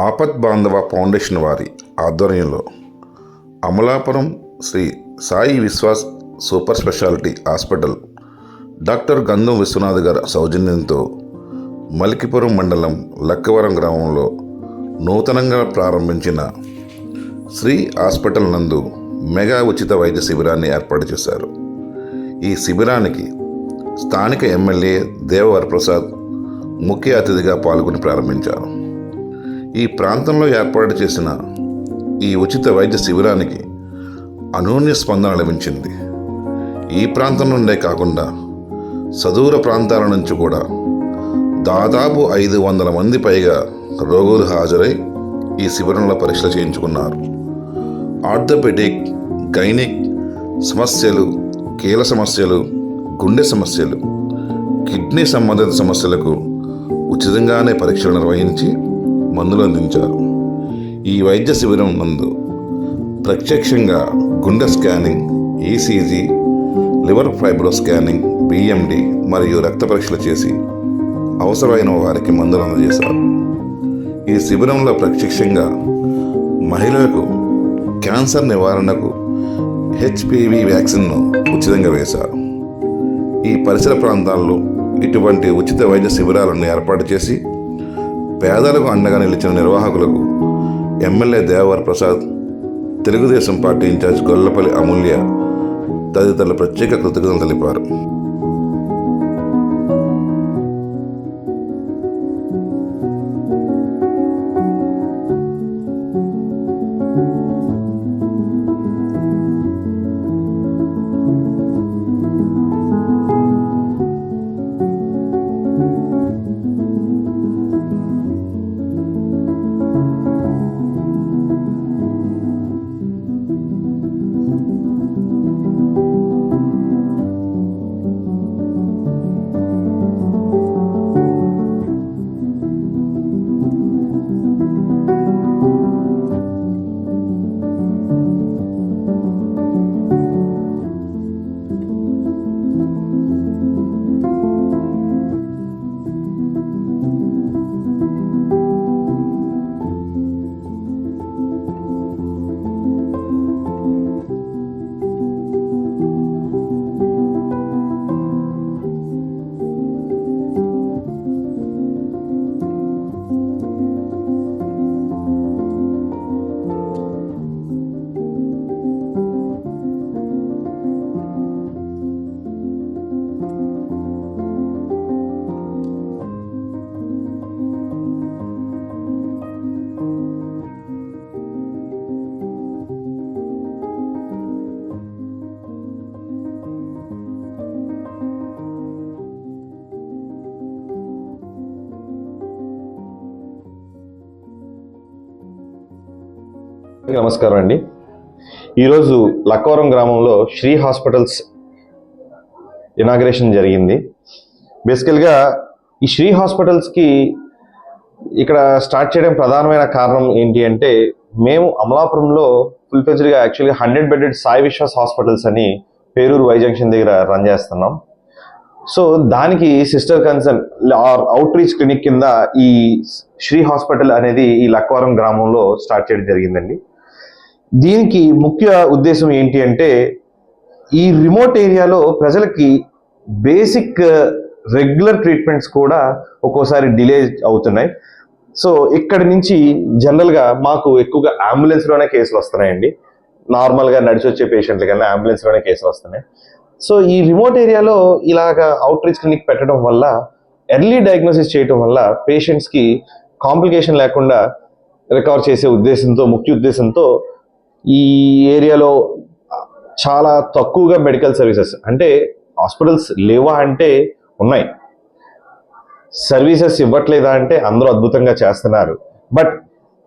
ఆపద్ Bandhava foundation వారి ఆధ్వర్యంలో Amalapuram Sri Sai Vishwas super speciality hospital doctor Gandham Viswanath గారి సౌజన్యంతో మలికిపురం మండలం లక్కవరం గ్రామంలో నూతనంగా ప్రారంభించిన శ్రీ హాస్పిటల్ నందు మెగా ఉచిత వైద్య శిబిరాన్ని ఏర్పాటు చేశారు. ఈ శిబిరానికి స్థానిక ఎమ్మెల్యే దేవవర ప్రసాద్ ముఖ్య అతిథిగా పాల్గొని ప్రారంభించారు. ఈ ప్రాంతంలో ఏర్పాటు చేసిన ఈ ఉచిత వైద్య శిబిరానికి అనూన్య స్పందన లభించింది. ఈ ప్రాంతం నుండే కాకుండా సదూర ప్రాంతాల నుంచి కూడా దాదాపు ఐదు వందల మంది పైగా రోగులు హాజరై ఈ శిబిరంలో పరీక్షలు చేయించుకున్నారు. ఆర్థోపెడిక్ గైనిక్ సమస్యలు కీల సమస్యలు గుండె సమస్యలు కిడ్నీ సంబంధిత సమస్యలకు ఉచితంగానే పరీక్షలు నిర్వహించి మందులు అందించారు ఈ వైద్య శిబిరం నందు ప్రత్యక్షంగా గుండె scanning ECG liver fibro scanning BMD మరియు రక్త పరీక్షలు చేసి అవసరమైన వారికి మందులు అందజేశారు. ఈ శిబిరంలో ప్రత్యక్షంగా మహిళలకు క్యాన్సర్ నివారణకు హెచ్పివి వ్యాక్సిన్ను ఉచితంగా వేశారు. ఈ పరిసర ప్రాంతాల్లో ఇటువంటి ఉచిత వైద్య శిబిరాలను ఏర్పాటు చేసి పేదలకు అండగా నిలిచిన నిర్వాహకులకు MLA Devar Prasad Telugudesam party incharge Gollapalli Amulya తదితరుల ప్రత్యేక కృతజ్ఞతలు తెలిపారు. నమస్కారం అండి. ఈరోజు లక్కవరం గ్రామంలో శ్రీ హాస్పిటల్స్ ఇనాగ్రేషన్ జరిగింది. బేసికల్గా ఈ శ్రీ హాస్పిటల్స్కి ఇక్కడ స్టార్ట్ చేయడం ప్రధానమైన కారణం ఏంటి అంటే మేము అమలాపురంలో full ఫ్లెజ్డ్గా actually hundred bedded Sai Vishwas hospitals అని పేరూరు వై జంక్షన్ దగ్గర రన్ చేస్తున్నాం. సో దానికి sister concern our outreach clinic కింద ఈ శ్రీ హాస్పిటల్ అనేది ఈ లక్కవరం గ్రామంలో స్టార్ట్ చేయడం జరిగిందండి. దీనికి ముఖ్య ఉద్దేశం ఏంటి అంటే ఈ రిమోట్ ఏరియాలో ప్రజలకి బేసిక్ రెగ్యులర్ ట్రీట్మెంట్స్ కూడా ఒక్కోసారి డిలే అవుతున్నాయి. సో ఇక్కడి నుంచి జనరల్గా మాకు ఎక్కువగా అంబులెన్స్లోనే కేసులు వస్తున్నాయండి. నార్మల్గా నడిచి వచ్చే పేషెంట్ల కన్నా అంబులెన్స్లోనే కేసులు వస్తున్నాయి. సో ఈ రిమోట్ ఏరియాలో ఇలాగ అవుట్ రీచ్ క్లినిక్ పెట్టడం వల్ల ఎర్లీ డయాగ్నోసిస్ చేయడం వల్ల పేషెంట్స్కి కాంప్లికేషన్ లేకుండా రికవర్ చేసే ఉద్దేశంతో ముఖ్య ఉద్దేశంతో ఈ ఏరియాలో చాలా తక్కువగా మెడికల్ సర్వీసెస్ అంటే హాస్పిటల్స్ లేవా అంటే ఉన్నాయి. సర్వీసెస్ ఇవ్వట్లేదా అంటే అందరూ అద్భుతంగా చేస్తున్నారు. బట్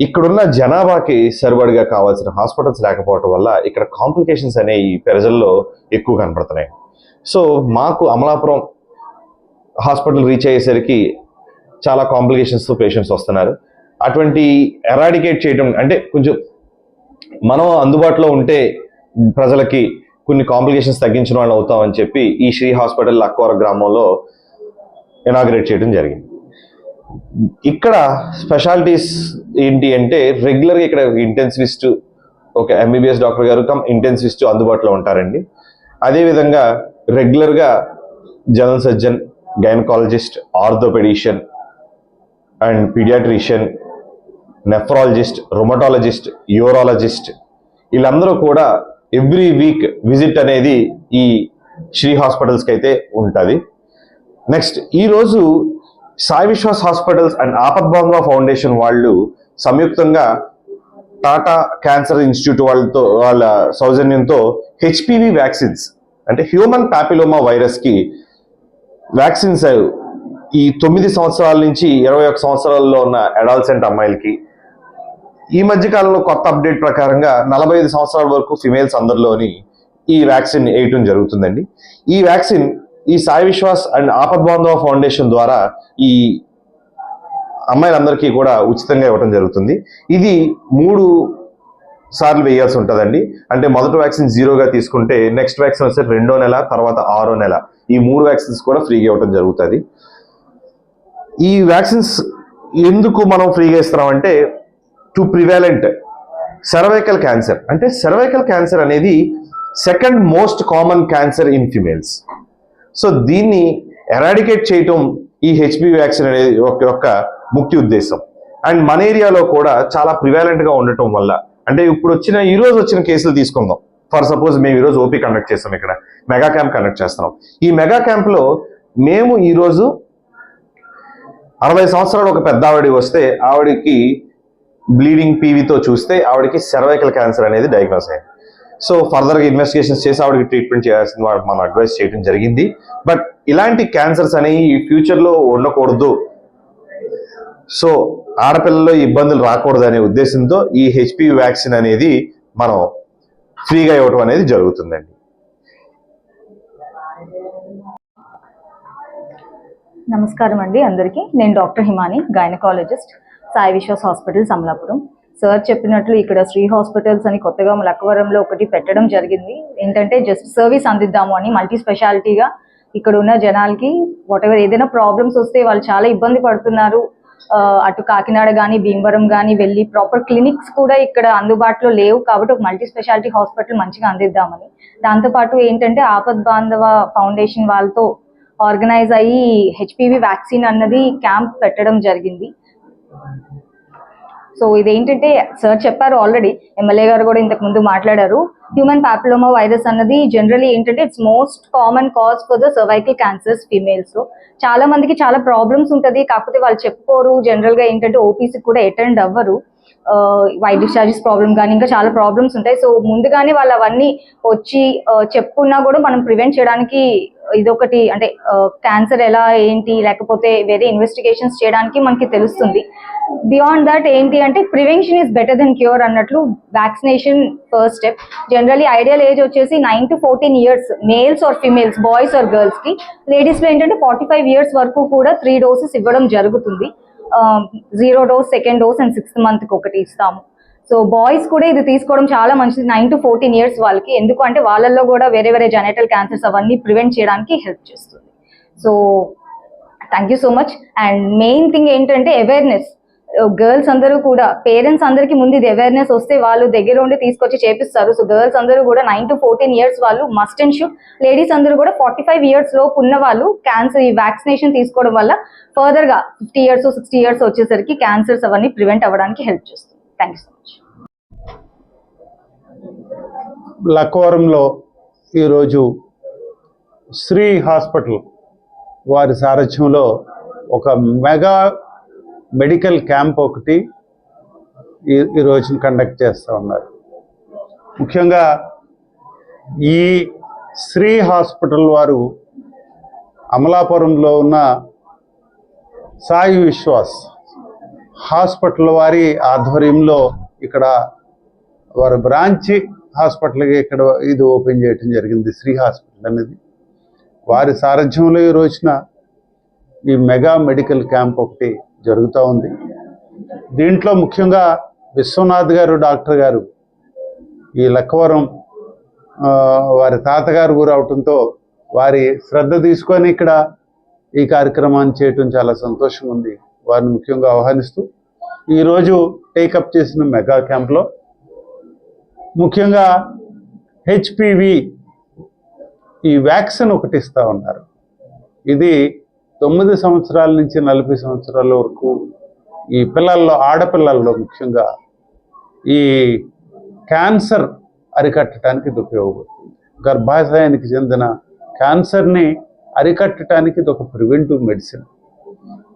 ఇక్కడున్న జనాభాకి సరిపడిగా కావాల్సిన హాస్పిటల్స్ లేకపోవటం వల్ల ఇక్కడ కాంప్లికేషన్స్ అనేవి ప్రజల్లో ఎక్కువ కనపడుతున్నాయి. సో మాకు అమలాపురం హాస్పిటల్ రీచ్ అయ్యేసరికి చాలా కాంప్లికేషన్స్తో పేషెంట్స్ వస్తున్నారు. అటువంటి ఎరాడికేట్ చేయడం అంటే కొంచెం మనం అందుబాటులో ఉంటే ప్రజలకి కొన్ని కాంప్లికేషన్స్ తగ్గించిన వాళ్ళు అవుతామని చెప్పి ఈ శ్రీ హాస్పిటల్ అక్వర గ్రామంలో ఇనాగ్రేట్ చేయడం జరిగింది. ఇక్కడ స్పెషాలిటీస్ ఏంటి అంటే రెగ్యులర్గా ఇక్కడ ఇంటెన్సివిస్ట్ ఒక ఎంబీబీఎస్ డాక్టర్ గారు కమ్ ఇంటెన్సివిస్ట్ అందుబాటులో ఉంటారండి. అదేవిధంగా రెగ్యులర్గా general surgeon gynaecologist orthopaedician and paediatrician nephrologist rheumatologist urologist వీళ్ళందరూ కూడా ఎవ్రీ వీక్ విజిట్ అనేది ఈ శ్రీ హాస్పిటల్స్కి అయితే ఉంటుంది. నెక్స్ట్ ఈరోజు Sai Vishwas hospitals and Apadbandhava foundation వాళ్ళు సంయుక్తంగా టాటా క్యాన్సర్ ఇన్స్టిట్యూట్ వాళ్ళతో వాళ్ళ సౌజన్యంతో హెచ్పివి వ్యాక్సిన్స్ అంటే హ్యూమన్ ప్యాపిలోమా వైరస్కి వ్యాక్సిన్స్ ఈ తొమ్మిది సంవత్సరాల నుంచి ఇరవై ఒక సంవత్సరాల్లో ఉన్న అడాల్సెంట్ అమ్మాయిలకి ఈ మధ్య కాలంలో కొత్త అప్డేట్ ప్రకారంగా నలభై ఐదు సంవత్సరాల వరకు ఫిమేల్స్ అందరిలోని ఈ వ్యాక్సిన్ వేయటం జరుగుతుందండి. ఈ వ్యాక్సిన్ ఈ సాయి విశ్వాస్ అండ్ ఆపద్బాంధవ ఫౌండేషన్ ద్వారా ఈ అమ్మాయిలందరికీ కూడా ఉచితంగా ఇవ్వటం జరుగుతుంది. ఇది మూడు సార్లు వేయాల్సి ఉంటుందండి. అంటే మొదటి వ్యాక్సిన్ జీరోగా తీసుకుంటే నెక్స్ట్ వ్యాక్సిన్ వచ్చి రెండో నెల తర్వాత ఆరో నెల. ఈ మూడు వ్యాక్సిన్స్ కూడా ఫ్రీగా ఇవ్వటం జరుగుతుంది. ఈ వ్యాక్సిన్స్ ఎందుకు మనం ఫ్రీగా ఇస్తున్నామంటే టు ప్రివాలెంట్ సెర్వైకల్ క్యాన్సర్ అంటే సెర్వైకల్ క్యాన్సర్ అనేది second most common cancer in females so దీన్ని ఎరాడికేట్ చేయటం ఈ హెచ్పి వ్యాక్సిన్ అనేది ఒక యొక్క ముఖ్య ఉద్దేశం. అండ్ మన ఏరియాలో కూడా చాలా ప్రివాలెంట్గా ఉండటం వల్ల అంటే ఇప్పుడు వచ్చిన ఈ రోజు వచ్చిన కేసులు తీసుకుందాం. ఫర్ సపోజ్ మేము ఈరోజు ఓపీ కండక్ట్ చేస్తాం ఇక్కడ. మెగా క్యాంప్ కండక్ట్ చేస్తున్నాం. ఈ మెగా క్యాంప్లో మేము ఈరోజు అరవై సంవత్సరాలు ఒక పెద్ద ఆవిడ వస్తే ఆవిడకి బ్లీడింగ్ పీవీతో చూస్తే ఆవిడకి సెర్వైకల్ క్యాన్సర్ అనేది డయాగ్నోస్ అయింది. సో ఫర్దర్గా ఇన్వెస్టిగేషన్స్ చేసి ఆవిడకి ట్రీట్మెంట్ చేయాల్సింది వాళ్ళకి మనం అడ్వైస్ చేయడం జరిగింది. బట్ ఇలాంటి క్యాన్సర్స్ అనేవి ఫ్యూచర్లో ఉండకూడదు. సో ఆడపిల్లల్లో ఇబ్బందులు రాకూడదు అనే ఉద్దేశంతో ఈ హెచ్పి వ్యాక్సిన్ అనేది మనం ఫ్రీగా ఇవ్వటం అనేది జరుగుతుందండి. నమస్కారం అండి అందరికీ. నేను doctor Himani gynaecologist Sai Vishwas hospitals Amalapuram sir చెప్పినట్లు ఇక్కడ శ్రీ హాస్పిటల్స్ అని కొత్తగా లక్కవరంలో ఒకటి పెట్టడం జరిగింది. ఏంటంటే జస్ట్ సర్వీస్ అందిద్దాము అని మల్టీ స్పెషాలిటీగా ఇక్కడ ఉన్న జనాలకి వాట్ ఎవర్ ఏదైనా ప్రాబ్లమ్స్ వస్తే వాళ్ళు చాలా ఇబ్బంది పడుతున్నారు. ఆ, అటు కాకినాడ కానీ భీమవరం కానీ వెళ్ళి ప్రాపర్ క్లినిక్స్ కూడా ఇక్కడ అందుబాటులో లేవు కాబట్టి ఒక మల్టీ స్పెషాలిటీ హాస్పిటల్ మంచిగా అందిద్దామని. దాంతోపాటు ఏంటంటే ఆపద్ బాంధవ ఫౌండేషన్ వాళ్ళతో ఆర్గనైజ్ అయ్యి హెచ్పివి వ్యాక్సిన్ అన్నది క్యాంప్ పెట్టడం జరిగింది. సో ఇదేంటంటే సార్ చెప్పారు ఆల్రెడీ ఎమ్మెల్యే గారు కూడా ఇంతకు ముందు మాట్లాడారు. హ్యూమన్ పాపిలోమా వైరస్ అన్నది జనరలీ ఏంటంటే it's most common cause for the cervical cancers ఫీమేల్స్లో చాలా మందికి చాలా ప్రాబ్లమ్స్ ఉంటది. కాకపోతే వాళ్ళు చెప్పుకోరు. జనరల్గా ఏంటంటే ఓపీసీ కూడా అటెండ్ అవ్వరు. వైట్ డిశ్చార్జెస్ ప్రాబ్లం కానీ ఇంకా చాలా ప్రాబ్లమ్స్ ఉంటాయి. సో ముందుగానే వాళ్ళు అవన్నీ వచ్చి చెప్పుకున్నా కూడా మనం ప్రివెంట్ చేయడానికి ఇదొకటి అంటే క్యాన్సర్ ఎలా ఏంటి లేకపోతే వేరే ఇన్వెస్టిగేషన్స్ చేయడానికి మనకి తెలుస్తుంది. బియాండ్ దట్ ఏంటి అంటే prevention is better than cure అన్నట్లు vaccination first step generally ideal age వచ్చేసి nine to fourteen years males or females boys or గర్ల్స్కి. లేడీస్లో ఏంటంటే ఫార్టీ ఫైవ్ ఇయర్స్ వరకు కూడా త్రీ డోసెస్ ఇవ్వడం జరుగుతుంది. Zero dose second dose and sixth మంత్కి ఒకటి ఇస్తాము. సో బాయ్స్ కూడా ఇది తీసుకోవడం చాలా మంచిది. నైన్ టు ఫోర్టీన్ ఇయర్స్ వాళ్ళకి. ఎందుకంటే వాళ్ళల్లో కూడా వేరే వేరే జెనటల్ క్యాన్సర్స్ అవన్నీ ప్రివెంట్ చేయడానికి హెల్ప్ చేస్తుంది. So thank you so much and main thing ఏంటంటే అవేర్నెస్ Uh, గర్ల్స్ అందరూ కూడా పేరెంట్స్ అందరికి ముందు ఇది అవేర్నెస్ వస్తే వాళ్ళు దగ్గర ఉండి తీసుకొచ్చి చేపిస్తారు. సో గర్ల్స్ అందరూ కూడా నైన్ టు ఫోర్టీన్ ఇయర్స్ వాళ్ళు మస్ట్ అండ్ షుడ్ లేడీస్ అందరూ కూడా ఫార్టీ ఫైవ్ ఇయర్స్ లోపు ఉన్న వాళ్ళు క్యాన్సర్ ఈ వ్యాక్సినేషన్ తీసుకోవడం వల్ల ఫర్దర్గా ఫిఫ్టీ ఇయర్స్ సిక్స్టీ ఇయర్స్ వచ్చేసరికి క్యాన్సర్స్ అవన్నీ ప్రివెంట్ అవ్వడానికి హెల్ప్ చేస్తుంది. థ్యాంక్ యూ సో మచ్ లక్కవరంలో ఈరోజు శ్రీ హాస్పిటల్ వారి సారథ్యంలో ఒక మెగా మెడికల్ క్యాంప్ ఒకటి ఈ ఈ రోజున కండక్ట్ చేస్తూ ఉన్నారు. ముఖ్యంగా ఈ శ్రీ హాస్పిటల్ వారు అమలాపురంలో ఉన్న సాయి విశ్వాస్ హాస్పిటల్ వారి ఆధ్వర్యంలో ఇక్కడ వారి బ్రాంచ్ హాస్పిటల్గా ఇక్కడ ఇది ఓపెన్ చేయడం జరిగింది శ్రీ హాస్పిటల్ అనేది. వారి సారథ్యంలో ఈ రోజున ఈ మెగా మెడికల్ క్యాంప్ ఒకటి జరుగుతూ ఉంది. దీంట్లో ముఖ్యంగా విశ్వనాథ్ గారు డాక్టర్ గారు ఈ లక్కవరం వారి తాతగారు గురవటంతో వారి శ్రద్ధ తీసుకొని ఇక్కడ ఈ కార్యక్రమాన్ని చేయటం చాలా సంతోషంగా ఉంది. వారిని ముఖ్యంగా ఆహ్వానిస్తూ ఈరోజు టేకప్ చేసిన మెగా క్యాంప్లో ముఖ్యంగా హెచ్పివి ఈ వ్యాక్సిన్ ఒకటి ఇస్తూ ఉన్నారు. ఇది తొమ్మిది సంవత్సరాల నుంచి నలభై సంవత్సరాల వరకు ఈ పిల్లల్లో ఆడపిల్లల్లో ముఖ్యంగా ఈ క్యాన్సర్ అరికట్టడానికి ఇది ఉపయోగపడుతుంది. గర్భాశయానికి చెందిన క్యాన్సర్ని అరికట్టడానికి ఇది ఒక ప్రివెంటివ్ మెడిసిన్.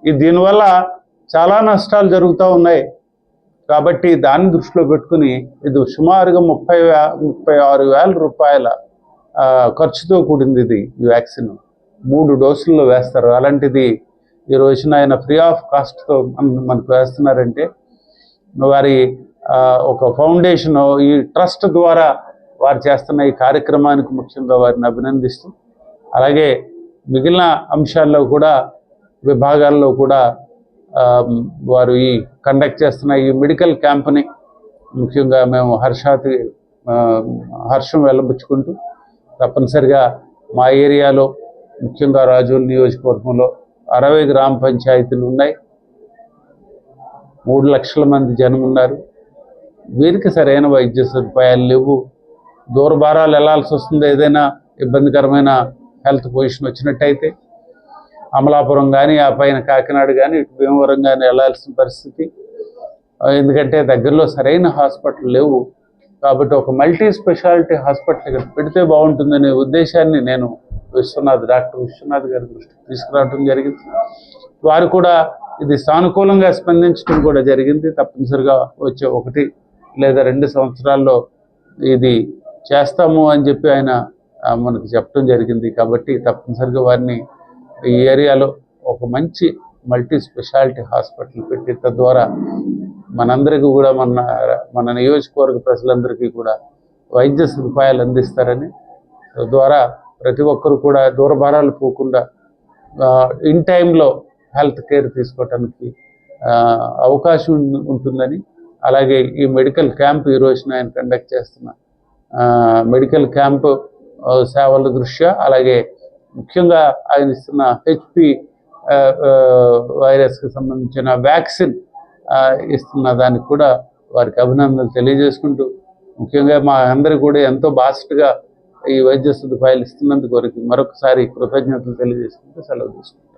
ఈ దీనివల్ల చాలా నష్టాలు జరుగుతూ ఉన్నాయి. కాబట్టి దాన్ని దృష్టిలో పెట్టుకుని ఇది సుమారుగా ముప్పై వే ముప్పై ఆరు వేల రూపాయల ఖర్చుతో కూడింది ఇది ఈ వ్యాక్సిన్. మూడు డోసుల్లో వేస్తారు. అలాంటిది ఈ రోజున ఆయన ఫ్రీ ఆఫ్ కాస్ట్తో మనకు వేస్తున్నారంటే వారి ఒక ఫౌండేషన్ ఈ ట్రస్ట్ ద్వారా వారు చేస్తున్న ఈ కార్యక్రమానికి ముఖ్యంగా వారిని అభినందిస్తూ అలాగే మిగిలిన అంశాల్లో కూడా విభాగాల్లో కూడా వారు ఈ కండక్ట్ చేస్తున్న ఈ మెడికల్ క్యాంప్ని ముఖ్యంగా మేము హర్షాతి హర్షం వెల్లబుచ్చుకుంటూ తప్పనిసరిగా మా ఏరియాలో ముఖ్యంగా రాజోల్ నియోజకవర్గంలో అరవై గ్రామ పంచాయతీలు ఉన్నాయి. మూడు లక్షల మంది జనం ఉన్నారు. వీరికి సరైన వైద్య సదుపాయాలు లేవు. దూరభారాలు వెళ్ళాల్సి వస్తుంది ఏదైనా ఇబ్బందికరమైన హెల్త్ పొజిషన్ వచ్చినట్టయితే. అమలాపురం కానీ ఆ పైన కాకినాడ కానీ ఇటు భీమవరం కానీ వెళ్ళాల్సిన పరిస్థితి. ఎందుకంటే దగ్గరలో సరైన హాస్పిటల్ లేవు. కాబట్టి ఒక మల్టీ స్పెషాలిటీ హాస్పిటల్ ఇక్కడ పెడితే బాగుంటుందనే ఉద్దేశాన్ని నేను విశ్వనాథ్ డాక్టర్ విశ్వనాథ్ గారి దృష్టికి తీసుకురావడం జరిగింది. వారు కూడా ఇది సానుకూలంగా స్పందించడం కూడా జరిగింది. తప్పనిసరిగా వచ్చే ఒకటి లేదా రెండు సంవత్సరాల్లో ఇది చేస్తాము అని చెప్పి ఆయన మనకు చెప్పడం జరిగింది. కాబట్టి తప్పనిసరిగా వారిని ఈ ఏరియాలో ఒక మంచి మల్టీ స్పెషాలిటీ హాస్పిటల్ పెట్టి తద్వారా మనందరికీ కూడా మన మన నియోజకవర్గ ప్రజలందరికీ కూడా వైద్య సదుపాయాలు అందిస్తారని తద్వారా ప్రతి ఒక్కరు కూడా దూరభారాలు పోకుండా ఇన్ టైంలో హెల్త్ కేర్ తీసుకోవటానికి అవకాశం ఉంటుందని అలాగే ఈ మెడికల్ క్యాంప్ ఈ రోజున ఆయన కండక్ట్ చేస్తున్న మెడికల్ క్యాంప్ సేవల దృష్ట్యా అలాగే ముఖ్యంగా ఆయన ఇస్తున్న హెచ్పి వైరస్కి సంబంధించిన వ్యాక్సిన్ ఇస్తున్న దానికి కూడా వారికి అభినందనలు తెలియజేసుకుంటూ ముఖ్యంగా మా అందరి కూడా ఎంతో బాస్ట్గా ఈ వైద్య సదుపాయాలు ఇస్తున్నందుకు వరకు మరొకసారి కృతజ్ఞతలు తెలియజేసుకుంటూ సెలవు తీసుకుంటాం